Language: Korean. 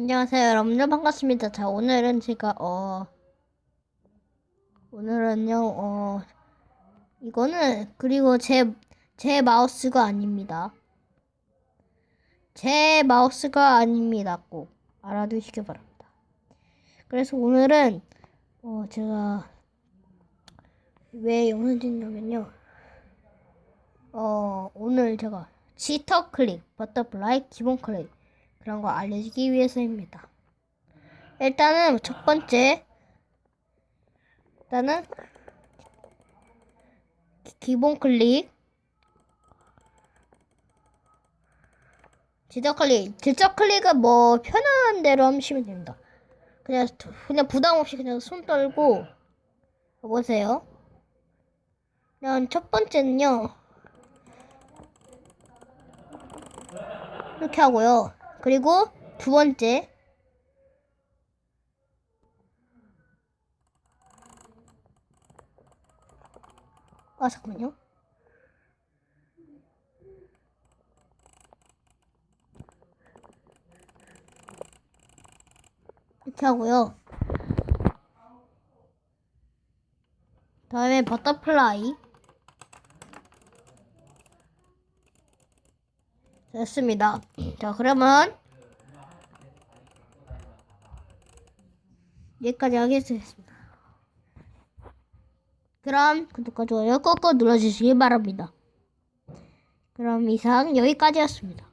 안녕하세요 여러분들 반갑습니다. 자 오늘은 제가 어 오늘은요 어 이거는 그리고 제 제 마우스가 아닙니다. 제 마우스가 아닙니다. 꼭 알아두시기 바랍니다. 그래서 오늘은 어 제가 왜 영상 찍냐면요. 어 오늘 제가 지터 클릭, 버터플라이, 기본 클릭 그런 거 알려주기 위해서입니다. 일단은 첫 번째 일단은 기- 기본 클릭 지적 클릭 지적 클릭은 뭐 편한 대로 하시면 됩니다. 그냥 그냥 부담 없이 그냥 손 떨고 보세요. 그냥 첫 번째는요. 이렇게 하고요. 그리고 두 번째 아 잠깐만요. 이렇게 하고요. 다음에 버터플라이 됐습니다. 자, 그러면 여기까지 하겠습니다. 그럼 구독과 좋아요 꾹꾹 눌러주시기 바랍니다. 그럼 이상 여기까지였습니다.